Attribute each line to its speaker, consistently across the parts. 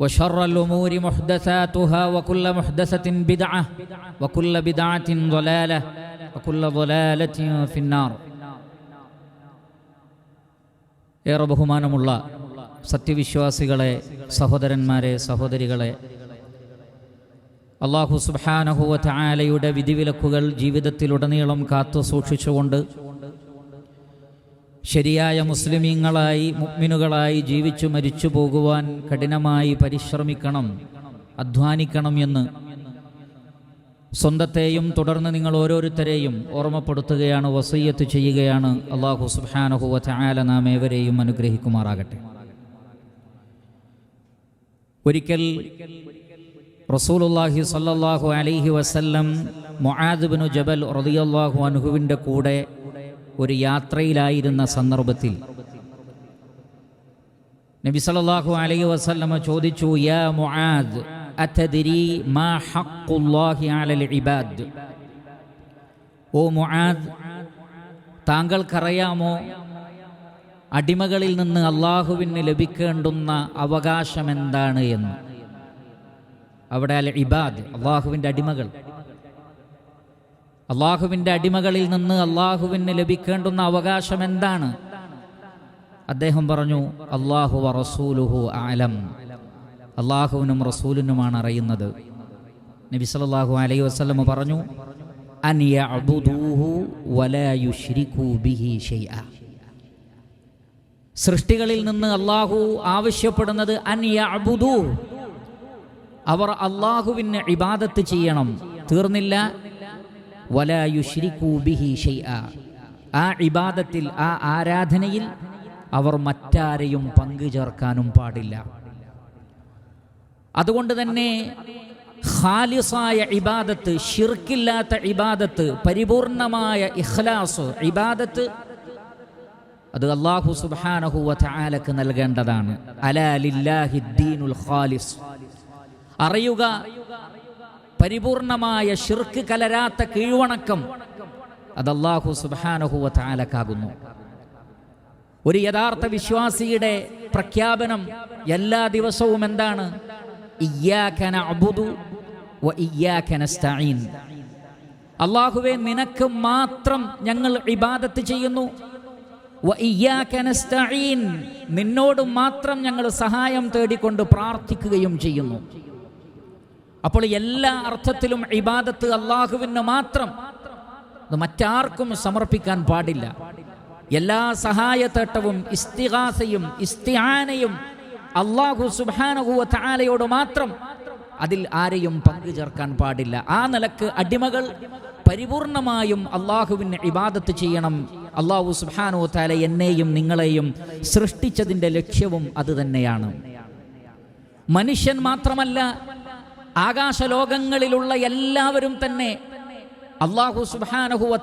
Speaker 1: وشر الأمور محدثاتها وكل محدثة بدعة وكل بدعة ضلالة وكل ضلالة في النار ഏറെ ബഹുമാനമുള്ള സത്യവിശ്വാസികളെ സഹോദരന്മാരെ സഹോദരികളെ അള്ളാഹു സുബാനഹുവ ചായാലയുടെ വിധിവിലക്കുകൾ ജീവിതത്തിലുടനീളം കാത്തു സൂക്ഷിച്ചുകൊണ്ട് ശരിയായ മുസ്ലിമീങ്ങളായി മുഗ്മിനുകളായി ജീവിച്ചു മരിച്ചു പോകുവാൻ കഠിനമായി പരിശ്രമിക്കണം അധ്വാനിക്കണം എന്ന് സ്വന്തത്തെയും തുടർന്ന് നിങ്ങൾ ഓരോരുത്തരെയും ഓർമ്മപ്പെടുത്തുകയാണ് വസയ്യത്ത് ചെയ്യുകയാണ്. അള്ളാഹു സുബാനഹുവ ചായാല നാം ഏവരെയും അനുഗ്രഹിക്കുമാറാകട്ടെ. ഒരിക്കൽ റസൂലുല്ലാഹി സല്ലാഹു അലൈഹി വസല്ലം മൊഹാദ്ബിനു ജബൽ റളിയല്ലാഹു അനുഹുവിന്റെ കൂടെ ഒരു യാത്രയിലായിരുന്ന സന്ദർഭത്തിൽ നബി സല്ലല്ലാഹു അലൈഹി വസല്ലമ ചോദിച്ചു യാ മുആദ് അതദരി മാ ഹഖുല്ലാഹി അലൽ ഇബാദ്? ഓ മുആദ് താങ്കൾക്കറിയാമോ? അടിമകളിൽ നിന്ന് അള്ളാഹുവിന് ലഭിക്കേണ്ടുന്ന അവകാശം എന്താണ് എന്ന്? അവിടെ അൽ ഇബാദ് അള്ളാഹുവിന്റെ അടിമകൾ. അള്ളാഹുവിന്റെ അടിമകളിൽ നിന്ന് അള്ളാഹുവിന് ലഭിക്കേണ്ടുന്ന അവകാശം എന്താണ്? അദ്ദേഹം പറഞ്ഞു അള്ളാഹു റസൂലുഹു ആലം അള്ളാഹുവിനും റസൂലിനുമാണ് അറിയുന്നത്. നബി സല്ലല്ലാഹു അലൈഹി വസല്ലം പറഞ്ഞു സൃഷ്ടികളിൽ നിന്ന് അള്ളാഹു ആവശ്യപ്പെടുന്നത് അവർ അള്ളാഹുവിന് ഇബാദത്ത് ചെയ്യണം. തീർന്നില്ല വലായുശ്രിക്കൂബിഹി ഷെയ്അ ആ ഇബാദത്തിൽ ആ ആരാധനയിൽ അവർ മറ്റാരെയും പങ്കു ചേർക്കാനും പാടില്ല. അതുകൊണ്ട് തന്നെ ഖാലിസായ ഇബാദത്ത് ഷിർക്കില്ലാത്ത ഇബാദത്ത് പരിപൂർണമായ ഇഖ്ലാസ് ഇബാദത്ത് അത് അള്ളാഹു സുബാനഹുവ ചാലക്ക് നൽകേണ്ടതാണ്. അലാലില്ലാഹി ദീനുൽ ഖാലിസ്. അറിയുക പരിപൂർണമായ ഷിർക്ക് കലരാത്ത കീഴ്വണക്കം അത് അള്ളാഹു സുബാനഹുവ ഒരു യഥാർത്ഥ വിശ്വാസിയുടെ പ്രഖ്യാപനം എല്ലാ ദിവസവും എന്താണ്? അള്ളാഹുവെ നിനക്ക് മാത്രം ഞങ്ങൾ ഇബാദത്ത് ചെയ്യുന്നു. നിന്നോട് മാത്രം ഞങ്ങൾ സഹായം തേടിക്കൊണ്ട് പ്രാർത്ഥിക്കുകയും ചെയ്യുന്നു. അപ്പോൾ എല്ലാ അർത്ഥത്തിലും ഇബാദത്ത് അള്ളാഹുവിന് മാത്രം. മറ്റാർക്കും സമർപ്പിക്കാൻ പാടില്ല. എല്ലാ സഹായത്തേട്ടവും ഇസ്തിഹാസയും ഇസ്തിഹാനയും അള്ളാഹു സുബാനഹുവ മാത്രം അതിൽ ആരെയും പങ്കു ചേർക്കാൻ പാടില്ല. ആ നിലയ്ക്ക് അടിമകൾ പരിപൂർണമായും അള്ളാഹുവിന് ഇബാദത്ത് ചെയ്യണം. അള്ളാഹു സുബാനു താല എന്നെയും നിങ്ങളെയും സൃഷ്ടിച്ചതിന്റെ ലക്ഷ്യവും അത് തന്നെയാണ്. മനുഷ്യൻ മാത്രമല്ല ആകാശലോകങ്ങളിലുള്ള എല്ലാവരും തന്നെ അള്ളാഹു സുബാനഹുവ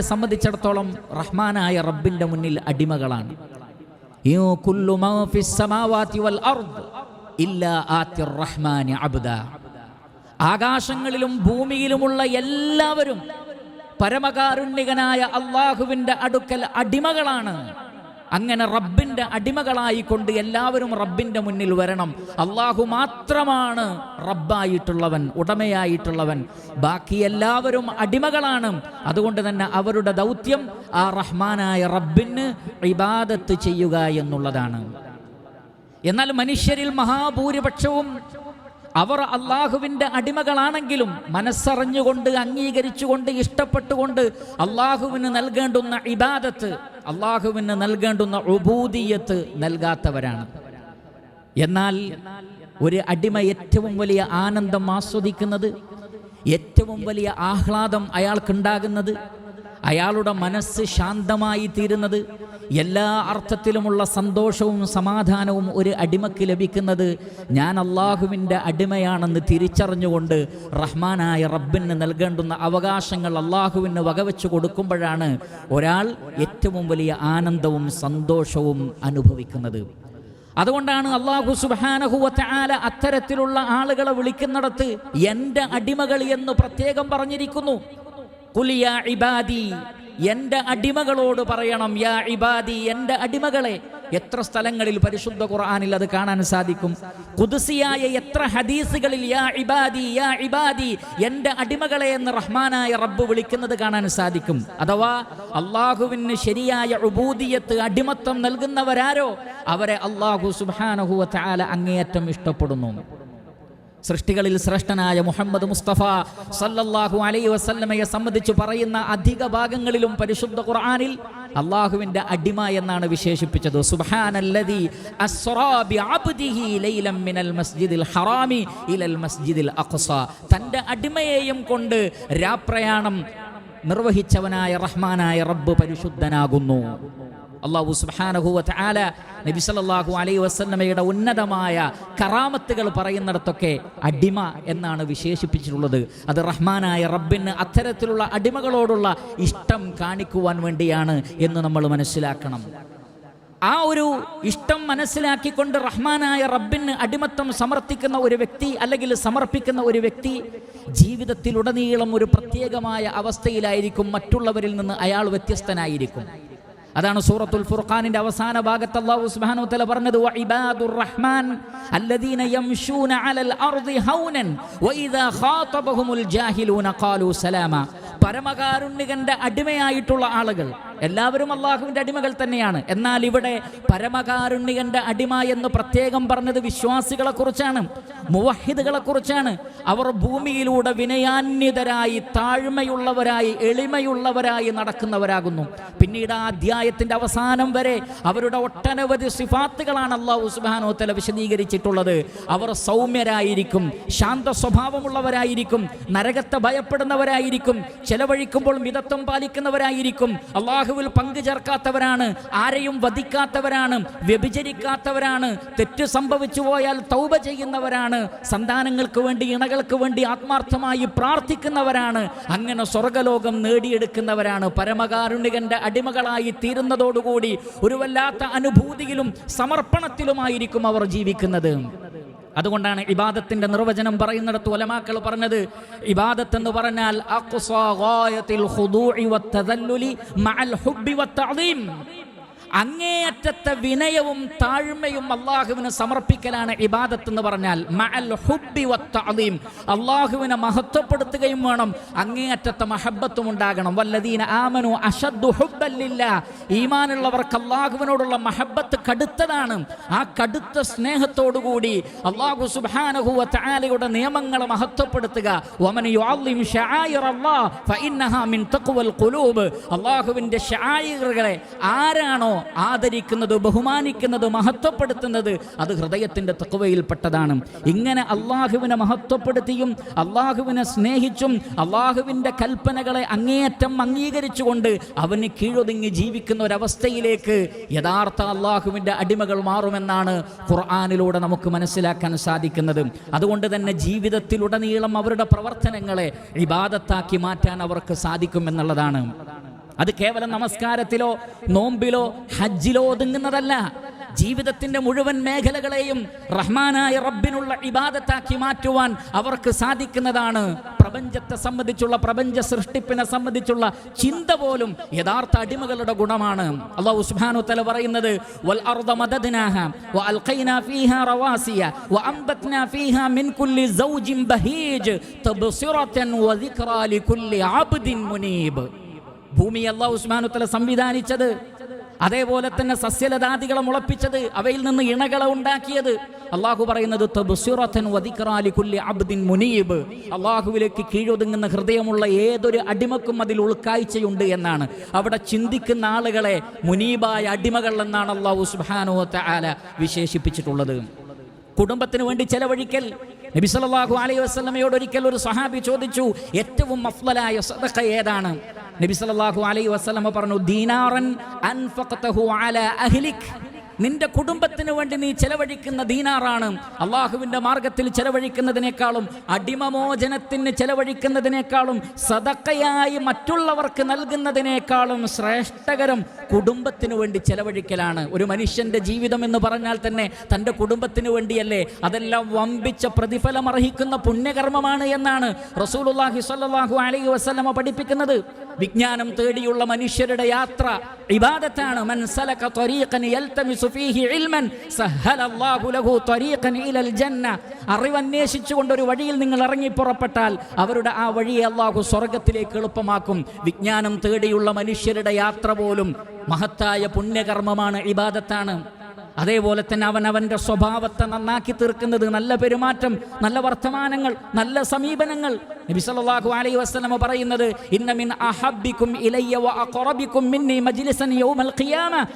Speaker 1: സംബന്ധിച്ചിടത്തോളം റഹ്മാനായ റബ്ബിന്റെ മുന്നിൽ അടിമകളാണ്. ആകാശങ്ങളിലും ഭൂമിയിലുമുള്ള എല്ലാവരും പരമകാരുണ്യകനായ അള്ളാഹുവിന്റെ അടുക്കൽ അടിമകളാണ്. അങ്ങനെ റബ്ബിന്റെ അടിമകളായിക്കൊണ്ട് എല്ലാവരും റബ്ബിന്റെ മുന്നിൽ വരണം. അള്ളാഹു മാത്രമാണ് റബ്ബായിട്ടുള്ളവൻ ഉടമയായിട്ടുള്ളവൻ. ബാക്കി എല്ലാവരും അടിമകളാണ്. അതുകൊണ്ട് തന്നെ അവരുടെ ദൗത്യം ആ റഹ്മാനായ റബ്ബിന് ഇബാദത്ത് ചെയ്യുക എന്നുള്ളതാണ്. എന്നാൽ മനുഷ്യരിൽ മഹാഭൂരിപക്ഷവും അവർ അള്ളാഹുവിന്റെ അടിമകളാണെങ്കിലും മനസ്സറിഞ്ഞുകൊണ്ട് അംഗീകരിച്ചുകൊണ്ട് ഇഷ്ടപ്പെട്ടുകൊണ്ട് അള്ളാഹുവിന് നൽകേണ്ടുന്ന ഇബാദത്ത് അള്ളാഹുവിന് നൽകേണ്ടുന്ന ഉബൂദിയത്ത് നൽകാത്തവരാണ്. എന്നാൽ ഒരു അടിമ ഏറ്റവും വലിയ ആനന്ദം ആസ്വദിക്കുന്നത് ഏറ്റവും വലിയ ആഹ്ലാദം അയാൾക്കുണ്ടാകുന്നത് അയാളുടെ മനസ്സ് ശാന്തമായി തീരുന്നത് എല്ലാ അർത്ഥത്തിലുമുള്ള സന്തോഷവും സമാധാനവും ഒരു അടിമയ്ക്ക് ലഭിക്കുന്നത് ഞാൻ അള്ളാഹുവിന്റെ അടിമയാണെന്ന് തിരിച്ചറിഞ്ഞുകൊണ്ട് റഹ്മാനായ റബ്ബിന് നൽകേണ്ടുന്ന അവകാശങ്ങൾ അള്ളാഹുവിന് വകവെച്ച് കൊടുക്കുമ്പോഴാണ് ഒരാൾ ഏറ്റവും വലിയ ആനന്ദവും സന്തോഷവും അനുഭവിക്കുന്നത്. അതുകൊണ്ടാണ് അള്ളാഹു സുബാനഹുവല അത്തരത്തിലുള്ള ആളുകളെ വിളിക്കുന്നിടത്ത് എന്റെ അടിമകൾ എന്ന് പ്രത്യേകം പറഞ്ഞിരിക്കുന്നു. ഇബാദി എന്റെ അടിമകളോട് പറയണം യാ ഇബാദി എന്റെ അടിമകളെ എത്ര സ്ഥലങ്ങളിൽ പരിശുദ്ധ ഖുർആാനിൽ അത് കാണാൻ സാധിക്കും? കുതിസിയായ എത്ര ഹദീസുകളിൽ യാ ഇബാദി യാ ഇബാദി എന്റെ അടിമകളെ എന്ന് റഹ്മാനായ റബ്ബ് വിളിക്കുന്നത് കാണാൻ സാധിക്കും? അഥവാ അള്ളാഹുവിന് ശരിയായ ഉബൂദിയത്ത് അടിമത്വം നൽകുന്നവരാരോ അവരെ അള്ളാഹു സുബാനഹുവ അങ്ങേയറ്റം ഇഷ്ടപ്പെടുന്നു. സൃഷ്ടികളിൽ ശ്രേഷ്ഠനായ മുഹമ്മദ് മുസ്തഫ സല്ലല്ലാഹു അലൈ വസല്ലമയെ സംബന്ധിച്ച് പറയുന്ന അധിക ഭാഗങ്ങളിലും പരിശുദ്ധ ഖുർആാനിൽ അള്ളാഹുവിന്റെ അടിമ എന്നാണ് വിശേഷിപ്പിച്ചത്. ലൈലം മസ്ജിദിൽ ഹറാമി ഇലൽ മസ്ജിദിൽ അഖ്സ. തന്റെ അടിമയെയും കൊണ്ട് രാപ്രയാണം നിർവഹിച്ചവനായ റഹ്മാനായ റബ്ബ് പരിശുദ്ധനാകുന്നു. അള്ളാഹു സുബ്ഹാനഹു ആല നബി സല്ലല്ലാഹു അലൈ വസ്ലമയുടെ ഉന്നതമായ കറാമത്തുകൾ പറയുന്നിടത്തൊക്കെ അടിമ എന്നാണ് വിശേഷിപ്പിച്ചിട്ടുള്ളത്. അത് റഹ്മാനായ റബ്ബിന് അത്തരത്തിലുള്ള അടിമകളോടുള്ള ഇഷ്ടം കാണിക്കുവാൻ വേണ്ടിയാണ് എന്ന് നമ്മൾ മനസ്സിലാക്കണം. ആ ഒരു ഇഷ്ടം മനസ്സിലാക്കിക്കൊണ്ട് റഹ്മാനായ റബ്ബിന് അടിമത്തം സമർപ്പിക്കുന്ന ഒരു വ്യക്തി അല്ലെങ്കിൽ സമർപ്പിക്കുന്ന ഒരു വ്യക്തി ജീവിതത്തിലുടനീളം ഒരു പ്രത്യേകമായ അവസ്ഥയിലായിരിക്കും മറ്റുള്ളവരിൽ നിന്ന് അയാൾ വ്യത്യസ്തനായിരിക്കും. അതാണ് സൂറത്തുൽ ഫുർഖാനിന്റെ അവസാന ഭാഗത്ത് അല്ലാഹു സുബ്ഹാനഹു വതആല പറഞ്ഞത് വഇബാദുർ റഹ്മാൻ അല്ലദീന യംശൂന അലൽ അർദി ഹൗനൻ വഇദാ ഖാതബഹുമുൽ ജാഹിലൂന ഖാലൂ സലാമ. പരമകാരുണ്യകന്റെ അടിമയായിട്ടുള്ള ആളുകൾ എല്ലാവരും അള്ളാഹുവിന്റെ അടിമകൾ തന്നെയാണ്. എന്നാൽ ഇവിടെ പരമകാരുണ്യകന്റെ അടിമ എന്ന് പ്രത്യേകം പറഞ്ഞത് വിശ്വാസികളെ കുറിച്ചാണ് മുവഹിദുകളെ കുറിച്ചാണ്. അവർ ഭൂമിയിലൂടെ വിനയാന്യതരായി താഴ്മയുള്ളവരായി എളിമയുള്ളവരായി നടക്കുന്നവരാകുന്നു. പിന്നീട് ആ അധ്യായത്തിന്റെ അവസാനം വരെ അവരുടെ ഒട്ടനവധി സിഫാത്തുകളാണ് അള്ളാഹു സുബാനോ തല വിശദീകരിച്ചിട്ടുള്ളത്. അവർ സൗമ്യരായിരിക്കും ശാന്ത സ്വഭാവമുള്ളവരായിരിക്കും നരകത്തെ ഭയപ്പെടുന്നവരായിരിക്കും ചെലവഴിക്കുമ്പോൾ മിതത്വം പാലിക്കുന്നവരായിരിക്കും. അള്ളാഹുവിൽ പങ്കു ചേർക്കാത്തവരാണ് ആരെയും വധിക്കാത്തവരാണ് വ്യഭിചരിക്കാത്തവരാണ് തെറ്റ് സംഭവിച്ചു പോയാൽ തൗബ ചെയ്യുന്നവരാണ് സന്താനങ്ങൾക്ക് വേണ്ടി ഇണകൾക്ക് വേണ്ടി ആത്മാർത്ഥമായി പ്രാർത്ഥിക്കുന്നവരാണ് അങ്ങനെ സ്വർഗലോകം നേടിയെടുക്കുന്നവരാണ്. പരമകാരുണികന്റെ അടിമകളായി തീരുന്നതോടുകൂടി ഒരു വല്ലാത്ത അനുഭൂതിയിലും സമർപ്പണത്തിലുമായിരിക്കും അവർ ജീവിക്കുന്നത്. അതുകൊണ്ടാണ് ഇബാദത്തിന്റെ നിർവചനം പറയുന്നിടത്ത് ഒലമാക്കൾ പറഞ്ഞത് ഇബാദത്ത് എന്ന് പറഞ്ഞാൽ അഖ്സാ ഗായത്തിൽ ഖുദൂഇ വത്തദല്ലുലി മഅൽ ഹുബ്ബി വത്തഅദീം അങ്ങേയറ്റത്തെ വിനയവും താഴ്മയും അള്ളാഹുവിന് സമർപ്പിക്കലാണ് ഇബാദത്ത് എന്ന് പറഞ്ഞാൽ. അള്ളാഹുവിനെ മഹത്വപ്പെടുത്തുകയും വേണം. അങ്ങേയറ്റത്തെ മഹബത്തും ഉണ്ടാകണം. വല്ലദീന ആമനു ലില്ലാ. ഈമാനുള്ളവർക്ക് അള്ളാഹുവിനോടുള്ള മഹബത്ത് കടുത്തതാണ്. ആ കടുത്ത സ്നേഹത്തോടുകൂടി അള്ളാഹു സുബ്ഹാനഹു വതആലയുടെ നിയമങ്ങളെ മഹത്വപ്പെടുത്തുക. ശആയിറുകളെ ആരാണോ ആദരിക്കുന്നത് ബഹുമാനിക്കുന്നത് മഹത്വപ്പെടുത്തുന്നത് അത് ഹൃദയത്തിന്റെ തക്കവയിൽപ്പെട്ടതാണ് ഇങ്ങനെ അള്ളാഹുവിനെ മഹത്വപ്പെടുത്തിയും അള്ളാഹുവിനെ സ്നേഹിച്ചും അള്ളാഹുവിന്റെ കൽപ്പനകളെ അങ്ങേയറ്റം അംഗീകരിച്ചുകൊണ്ട് അവന് കീഴൊതുങ്ങി ജീവിക്കുന്ന ഒരവസ്ഥയിലേക്ക് യഥാർത്ഥ അള്ളാഹുവിന്റെ അടിമകൾ മാറുമെന്നാണ് ഖുർആാനിലൂടെ നമുക്ക് മനസ്സിലാക്കാൻ സാധിക്കുന്നത്. അതുകൊണ്ട് തന്നെ ജീവിതത്തിലുടനീളം അവരുടെ പ്രവർത്തനങ്ങളെ വിവാദത്താക്കി മാറ്റാൻ അവർക്ക് സാധിക്കുമെന്നുള്ളതാണ്. അത് കേവലം നമസ്കാരത്തിലോ നോമ്പിലോ ഹജ്ജിലോ ഒതുങ്ങുന്നതല്ല. ജീവിതത്തിന്റെ മുഴുവൻ മേഖലകളെയും റഹ്മാനായ റബ്ബിനുള്ള ഇബാദത്താക്കി മാറ്റുവാൻ അവർക്ക് സാധിക്കുന്നതാണ്. പ്രപഞ്ചത്തെ സംബന്ധിച്ചുള്ള പ്രപഞ്ച സൃഷ്ടിപ്പിനെ സംബന്ധിച്ചുള്ള ചിന്ത പോലും യഥാർത്ഥ അടിമകളുടെ ഗുണമാണ്. അള്ളാഹു സുബ്ഹാനഹു തല പറയുന്നത് വൽ അർദ വഅൽഖൈനാ ഫീഹാ റവാസിയ വഅംബത്നാ ഫീഹാ മിൻ കുല്ലി തബ്സിറതൻ അബ്ദിൻ മുനീബ്. ഭൂമി അള്ളാഹു ഉസ്മാനുത്തല സംവിധാനിച്ചത്. അതേപോലെ തന്നെ സസ്യലതാദികളെ മുളപ്പിച്ചത് അവയിൽ നിന്ന് ഇണകളെ ഉണ്ടാക്കിയത്. അള്ളാഹു പറയുന്നത് മുനീബ്. അള്ളാഹുവിലേക്ക് കീഴൊതുങ്ങുന്ന ഹൃദയമുള്ള ഏതൊരു അടിമക്കും അതിൽ ഉൾക്കാഴ്ചയുണ്ട് എന്നാണ്. അവിടെ ചിന്തിക്കുന്ന ആളുകളെ മുനീബായ അടിമകൾ എന്നാണ് അള്ളാഹു സുബാനോ വതആല വിശേഷിപ്പിച്ചിട്ടുള്ളത്. കുടുംബത്തിന് വേണ്ടി ചെലവഴിക്കൽ. നബി സല്ലല്ലാഹു അലൈഹി വസല്ലമയോട് ഒരിക്കൽ ഒരു സഹാബി ചോദിച്ചു ഏറ്റവും അഫ്ളലായ സദഖ ഏതാണ്? നബി സല്ലല്ലാഹു അലൈഹി വസല്ലമ പറഞ്ഞു ദീനാറൻ അൻഫഖതഹു അലാ അഹ്ലിക്. നിന്റെ കുടുംബത്തിന് വേണ്ടി നീ ചെലവഴിക്കുന്ന ദീനാറാണ്. അള്ളാഹുവിന്റെ മാർഗത്തിൽ ചെലവഴിക്കുന്നതിനേക്കാളും അടിമമോചനത്തിന് ചെലവഴിക്കുന്നതിനേക്കാളും സദക്കയായി മറ്റുള്ളവർക്ക് നൽകുന്നതിനേക്കാളും ശ്രേഷ്ഠകരം കുടുംബത്തിന് വേണ്ടി ചെലവഴിക്കലാണ്. ഒരു മനുഷ്യന്റെ ജീവിതം എന്ന് പറഞ്ഞാൽ തന്നെ തന്റെ കുടുംബത്തിന് വേണ്ടിയല്ലേ. അതെല്ലാം വമ്പിച്ച പ്രതിഫലം അർഹിക്കുന്ന പുണ്യകർമ്മമാണ് എന്നാണ് റസൂലുള്ളാഹി സ്വല്ലല്ലാഹു അലൈഹി വസല്ലമ പഠിപ്പിക്കുന്നത്. വിജ്ഞാനം തേടിയുള്ള മനുഷ്യരുടെ യാത്ര ഇബാദത്താണ്. സലക ത്വരീഖൻ യൽതമിസു ഫീഹി ഇൽമൻ ലഹു ഇലൽ ജന്ന. അറിവന്വേഷിച്ചുകൊണ്ട് ഒരു വഴിയിൽ നിങ്ങൾ ഇറങ്ങി പുറപ്പെട്ടാൽ അവരുടെ ആ വഴിയെ അള്ളാഹു സ്വർഗത്തിലേക്ക് എളുപ്പമാക്കും. വിജ്ഞാനം തേടിയുള്ള മനുഷ്യരുടെ യാത്ര പോലും മഹത്തായ പുണ്യകർമ്മമാണ് ഇബാദത്താണ്. അതേപോലെ തന്നെ അവൻ അവന്റെ സ്വഭാവത്തെ നന്നാക്കി തീർക്കുന്നത് നല്ല പെരുമാറ്റം നല്ല വർത്തമാനങ്ങൾ നല്ല സമീപനങ്ങൾ. നബി സല്ലല്ലാഹു അലൈഹി പറയുന്നത് ഇന്ന മിൻ വ മജ്ലിസൻ യൗമൽ ഖിയാമ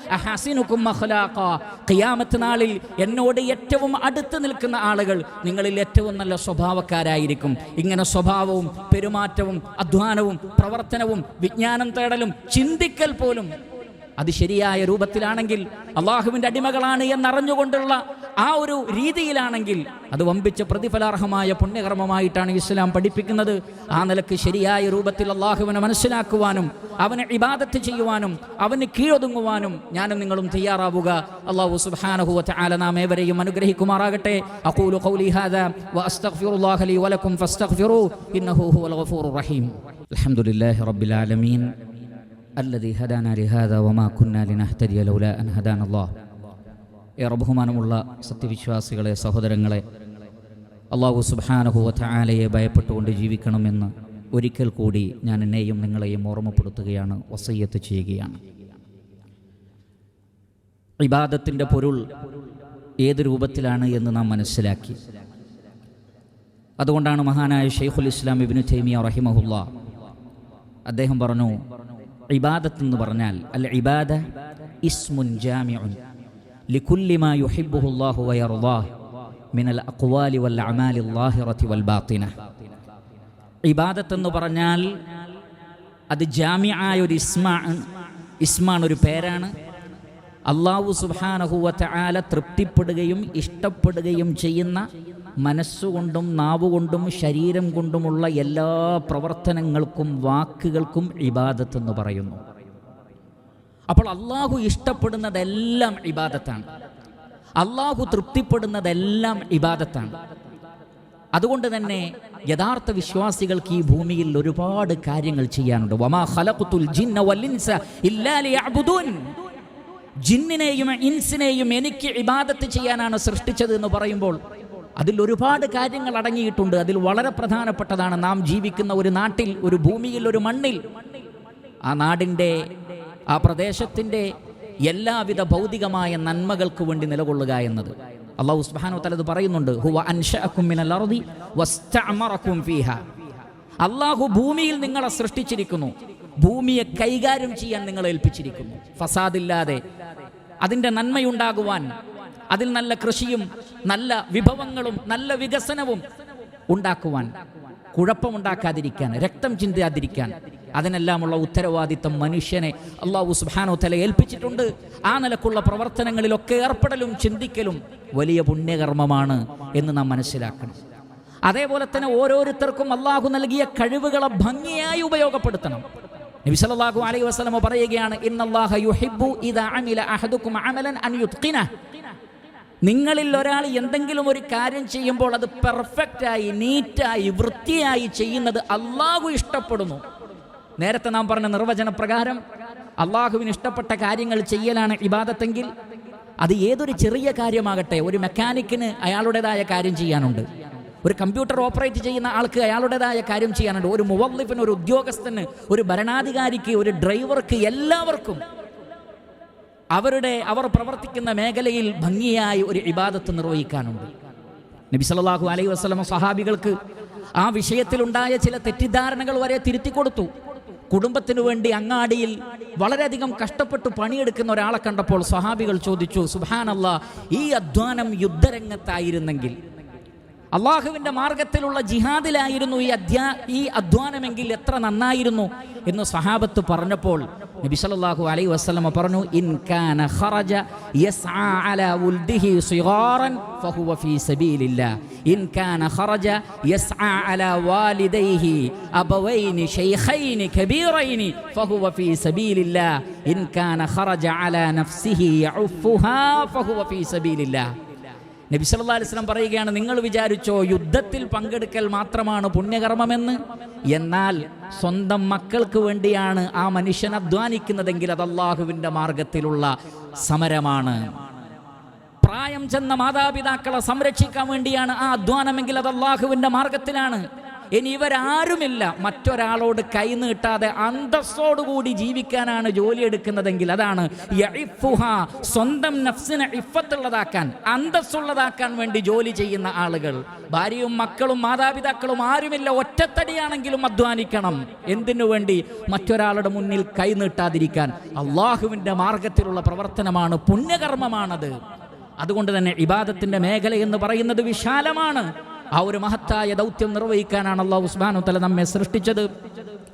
Speaker 1: ഖിയാമത്ത് നാളിൽ എന്നോട് ഏറ്റവും അടുത്ത് നിൽക്കുന്ന ആളുകൾ നിങ്ങളിൽ ഏറ്റവും നല്ല സ്വഭാവക്കാരായിരിക്കും. ഇങ്ങനെ സ്വഭാവവും പെരുമാറ്റവും അധ്വാനവും പ്രവർത്തനവും വിജ്ഞാനം തേടലും ചിന്തിക്കൽ പോലും അത് ശരിയായ രൂപത്തിലാണെങ്കിൽ അള്ളാഹുവിൻ്റെ അടിമകളാണ് എന്നറിഞ്ഞുകൊണ്ടുള്ള ആ ഒരു രീതിയിലാണെങ്കിൽ അത് വമ്പിച്ച പ്രതിഫലാർഹമായ പുണ്യകർമ്മമായിട്ടാണ് ഇസ്ലാം പഠിപ്പിക്കുന്നത് ആ നിലക്ക് ശരിയായ രൂപത്തിൽ അള്ളാഹുവിനെ മനസ്സിലാക്കുവാനും അവനെ ഇബാദത്ത് ചെയ്യുവാനും അവന് കീഴൊതുങ്ങുവാനും ഞാനും നിങ്ങളും തയ്യാറാവുക അള്ളാഹു സുബ്ഹാനഹു വതആല നാം ഏവരെയും അനുഗ്രഹിക്കുമാറാകട്ടെ അഖൂലു ഖൗലി ഹാദാ വഅസ്തഗ്ഫിറുല്ലാഹ ലി വലക്കും ഫസ്തഗ്ഫിറൂ ഇന്നഹു ഹുവൽ ഗഫൂറുർ റഹീം അൽഹംദുലില്ലാഹി റബ്ബിൽ ആലമീൻ الذي അല്ലതി ഹദാന ലിഹാദ വമാ കുന്നാലിനഹ്തരിയ ലൗല അൻ ഹദാൻ അള്ളാഹ് ഏറെ ബഹുമാനമുള്ള സത്യവിശ്വാസികളെ സഹോദരങ്ങളെ അള്ളാഹു സുബാനഹുവലയെ ഭയപ്പെട്ടുകൊണ്ട് ജീവിക്കണമെന്ന് ഒരിക്കൽ കൂടി ഞാൻ എന്നെയും നിങ്ങളെയും ഓർമ്മപ്പെടുത്തുകയാണ് വസയ്യത്ത് ചെയ്യുകയാണ്. ഇബാദത്തിന്റെ പൊരുൾ ഏത് രൂപത്തിലാണ് എന്ന് നാം മനസ്സിലാക്കി. അതുകൊണ്ടാണ് മഹാനായ ഷെയ്ഖുൽ ഇസ്ലാം ഇബിനു തൈമിയ റഹിമഹുല്ല അദ്ദേഹം പറഞ്ഞു ഇബാദത്ത് എന്ന് പറഞ്ഞാൽ അൽ ഇബാദ ഇസ്മുൻ ജാമിഉൻ. ലികുല്ലി മാ യുഹിബ്ബുഹു അല്ലാഹു വയർദാഹ് മിനൽ അഖ്വാലി വൽ അമാലി ളാഹിറതി വൽ ബാത്തിന. ഇബാദത്ത് എന്ന് പറഞ്ഞാൽ അത് ജാമിആയ ഒരു ഇസ്മാണ് ഇസ്മാണ് ഒരു പേരാണ് അള്ളാഹു വ ആല തൃപ്തിപ്പെടുകയും ഇഷ്ടപ്പെടുകയും ചെയ്യുന്ന മനസ്സുകൊണ്ടും നാവുകൊണ്ടും ശരീരം കൊണ്ടുമുള്ള എല്ലാ പ്രവർത്തനങ്ങൾക്കും വാക്കുകൾക്കും ഇബാദത്ത് എന്ന് പറയുന്നു. അപ്പോൾ അള്ളാഹു ഇഷ്ടപ്പെടുന്നതെല്ലാം ഇബാദത്താണ്. അള്ളാഹു തൃപ്തിപ്പെടുന്നതെല്ലാം ഇബാദത്താണ്. അതുകൊണ്ട് തന്നെ യഥാർത്ഥ വിശ്വാസികൾക്ക് ഈ ഭൂമിയിൽ ഒരുപാട് കാര്യങ്ങൾ ചെയ്യാനുണ്ട്. വമാ ജിന്ന ജിന്നിനെയും ഇൻസിനെയും എനിക്ക് ഇബാദത്ത് ചെയ്യാനാണ് സൃഷ്ടിച്ചത് എന്ന് പറയുമ്പോൾ അതിൽ ഒരുപാട് കാര്യങ്ങൾ അടങ്ങിയിട്ടുണ്ട്. അതിൽ വളരെ പ്രധാനപ്പെട്ടതാണ് നാം ജീവിക്കുന്ന ഒരു നാട്ടിൽ ഒരു ഭൂമിയിൽ ഒരു മണ്ണിൽ. ആ നാടിന്റെ ആ പ്രദേശത്തിന്റെ എല്ലാവിധ ഭൗതികമായ നന്മകൾക്ക് വേണ്ടി നിലകൊള്ളുക എന്നത്. അള്ളാഹു ഉസ്ബാനോ തലത് പറയുന്നുണ്ട്. ഹുവ അള്ളാഹു ഭൂമിയിൽ നിങ്ങളെ സൃഷ്ടിച്ചിരിക്കുന്നു. ഭൂമിയെ കൈകാര്യം ചെയ്യാൻ നിങ്ങളെ ഏൽപ്പിച്ചിരിക്കുന്നു. ഫസാദില്ലാതെ അതിന്റെ നന്മയുണ്ടാകുവാൻ അതിൽ നല്ല കൃഷിയും നല്ല വിഭവങ്ങളും നല്ല വികസനവും ഉണ്ടാക്കുവാൻ കുഴപ്പമുണ്ടാക്കാതിരിക്കാൻ രക്തം ചിന്താതിരിക്കാൻ അതിനെല്ലാമുള്ള ഉത്തരവാദിത്തം മനുഷ്യനെ അള്ളാഹു സുബാനോ തല ഏൽപ്പിച്ചിട്ടുണ്ട്. ആ നിലക്കുള്ള പ്രവർത്തനങ്ങളിലൊക്കെ ഏർപ്പെടലും ചിന്തിക്കലും വലിയ പുണ്യകർമ്മമാണ് എന്ന് നാം മനസ്സിലാക്കണം. അതേപോലെ തന്നെ ഓരോരുത്തർക്കും അള്ളാഹു നൽകിയ കഴിവുകളെ ഭംഗിയായി ഉപയോഗപ്പെടുത്തണം. നബി സല്ലല്ലാഹു അലൈഹി വസല്ലം പറയുകയാണ് ഇന്നല്ലാഹ യുഹിബ്ബു ഇദാ അമില അഹദുക്കും അമലൻ അൻ യുത്ഖിന നിങ്ങളിൽ ഒരാൾ എന്തെങ്കിലും ഒരു കാര്യം ചെയ്യുമ്പോൾ അത് പെർഫെക്റ്റായി നീറ്റായി വൃത്തിയായി ചെയ്യുന്നത് അള്ളാഹു ഇഷ്ടപ്പെടുന്നു. നേരത്തെ നാം പറഞ്ഞ നിർവചന പ്രകാരം അള്ളാഹുവിന് ഇഷ്ടപ്പെട്ട കാര്യങ്ങൾ ചെയ്യലാണ് ഇബാദത്തെങ്കിൽ അത് ഏതൊരു ചെറിയ കാര്യമാകട്ടെ ഒരു മെക്കാനിക്കിന് അയാളുടേതായ കാര്യം ചെയ്യാനുണ്ട്. ഒരു കമ്പ്യൂട്ടർ ഓപ്പറേറ്റ് ചെയ്യുന്ന ആൾക്ക് അയാളുടേതായ കാര്യം ചെയ്യാനുണ്ട്. ഒരു മുവല്ലിഫിന് ഒരു ഉദ്യോഗസ്ഥന് ഒരു ഭരണാധികാരിക്ക് ഒരു ഡ്രൈവർക്ക് എല്ലാവർക്കും അവരുടെ അവർ പ്രവർത്തിക്കുന്ന മേഖലയിൽ ഭംഗിയായി ഒരു ഇബാദത്ത് നിർവഹിക്കാനുണ്ട്. നബി സല്ലല്ലാഹു അലൈഹി വസ്ലമ സഹാബികൾക്ക് ആ വിഷയത്തിലുണ്ടായ ചില തെറ്റിദ്ധാരണകൾ വരെ തിരുത്തി കൊടുത്തു. കുടുംബത്തിനു വേണ്ടി അങ്ങാടിയിൽ വളരെയധികം കഷ്ടപ്പെട്ട് പണിയെടുക്കുന്ന ഒരാളെ കണ്ടപ്പോൾ സഹാബികൾ ചോദിച്ചു സുഹാനല്ല ഈ അധ്വാനം യുദ്ധരംഗത്തായിരുന്നെങ്കിൽ അള്ളാഹുവിന്റെ മാർഗത്തിലുള്ള ജിഹാദിലായിരുന്നു ഈ അധ്യാ ഈ അധ്വാനമെങ്കിൽ എത്ര നന്നായിരുന്നു? എന്ന് സഹാബത്ത് പറഞ്ഞപ്പോൾ നബി സല്ലല്ലാഹു അലൈഹി വസല്ലമ പറഞ്ഞു ഇൻ കാന ഖറജ യസ്ആ അലാ ഉൽദിഹി സിഗാറൻ ഫഹുവ ഫീ സബീലില്ലാ ഇൻ കാന ഖറജ യസ്ആ അലാ വാലിദൈഹി അബവൈനി ശൈഖൈനി കബീറൈനി ഫഹുവ ഫീ സബീലില്ലാ ഇൻ കാന ഖറജ അലാ നഫ്സിഹി യഉഫുഹാ ഫഹുവ ഫീ സബീലില്ലാ നബി സല്ലല്ലാഹു അലൈഹി വസല്ലം പറയുകയാണ് നിങ്ങൾ വിചാരിച്ചോ യുദ്ധത്തിൽ പങ്കെടുക്കൽ മാത്രമാണ് പുണ്യകർമ്മമെന്ന്? എന്നാൽ സ്വന്തം മക്കൾക്ക് വേണ്ടിയാണ് ആ മനുഷ്യൻ അധ്വാനിക്കുന്നതെങ്കിൽ അത് അള്ളാഹുവിന്റെ മാർഗത്തിലുള്ള സമരമാണ്. പ്രായം ചെന്ന മാതാപിതാക്കളെ സംരക്ഷിക്കാൻ വേണ്ടിയാണ് ആ അധ്വാനമെങ്കിൽ അത് അള്ളാഹുവിന്റെ മാർഗത്തിലാണ്. ഇനി ഇവരാരുമില്ല. മറ്റൊരാളോട് കൈ നീട്ടാതെ അന്തസ്സോടുകൂടി ജീവിക്കാനാണ് ജോലി എടുക്കുന്നതെങ്കിൽ അതാണ് സ്വന്തം നഫ്സിനെ ഇഫത്തുള്ളതാക്കാൻ അന്തസ്സുള്ളതാക്കാൻ വേണ്ടി ജോലി ചെയ്യുന്ന ആളുകൾ. ഭാര്യയും മക്കളും മാതാപിതാക്കളും ആരുമില്ല. ഒറ്റത്തടിയാണെങ്കിലും അധ്വാനിക്കണം. എന്തിനു വേണ്ടി? മറ്റൊരാളുടെ മുന്നിൽ കൈ നീട്ടാതിരിക്കാൻ. അള്ളാഹുവിന്റെ മാർഗത്തിലുള്ള പ്രവർത്തനമാണ് പുണ്യകർമ്മമാണത്. അതുകൊണ്ട് തന്നെ ഇബാദത്തിന്റെ മേഖല എന്ന് പറയുന്നത് വിശാലമാണ്. ആ ഒരു മഹത്തായ ദൗത്യം നിർവഹിക്കാനാണ് അള്ളാഹു ഉസ്മാനു തല നമ്മെ സൃഷ്ടിച്ചത്.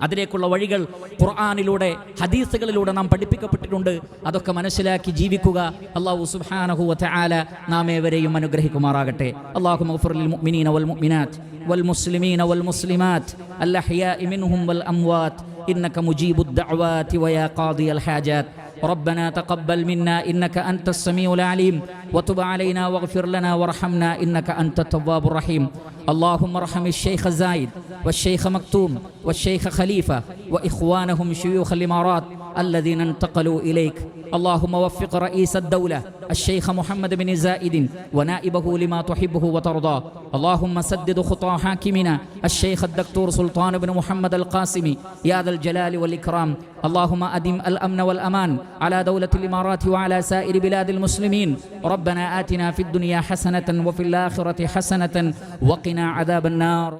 Speaker 1: അതിലേക്കുള്ള വഴികൾ ഖുർആാനിലൂടെ ഹദീസുകളിലൂടെ നാം പഠിപ്പിക്കപ്പെട്ടിട്ടുണ്ട്. അതൊക്കെ മനസ്സിലാക്കി ജീവിക്കുക. അള്ളാഹു സുബ്ഹാനഹു വതആല നാം ഏവരെയും അനുഗ്രഹിക്കുമാറാകട്ടെ. അള്ളാഹു മഗ്ഫിറുൽ മുഅ്മിനീന വൽ മുഅ്മിനാത്ത് വൽ മുസ്ലിമീന വൽ മുസ്ലിമാത്ത് അൽ അഹ്യാഇ മിൻഹും വൽ അംവാത്ത് ഇന്നക മുജീബുദ് ദഅവാതി വയാ ഖാദിയൽ ഹാജാത്ത് ربنا تقبل منا إنك أنت السميع العليم وتب علينا واغفر لنا وارحمنا إنك أنت التواب الرحيم. اللهم ارحم الشيخ زايد والشيخ مكتوم والشيخ خليفة وإخوانهم شيوخ الإمارات الذين انتقلوا إليك. اللهم وفق رئيس الدولة الشيخ محمد بن زائد ونائبه لما تحبه وترضى. اللهم سدد خطى حاكمنا الشيخ الدكتور سلطان بن محمد القاسمي يا ذا الجلال والإكرام. اللهم أدم الأمن والأمان على دولة الإمارات وعلى سائر بلاد المسلمين. ربنا آتنا في الدنيا حسنة وفي الآخرة حسنة وقنا عذاب النار.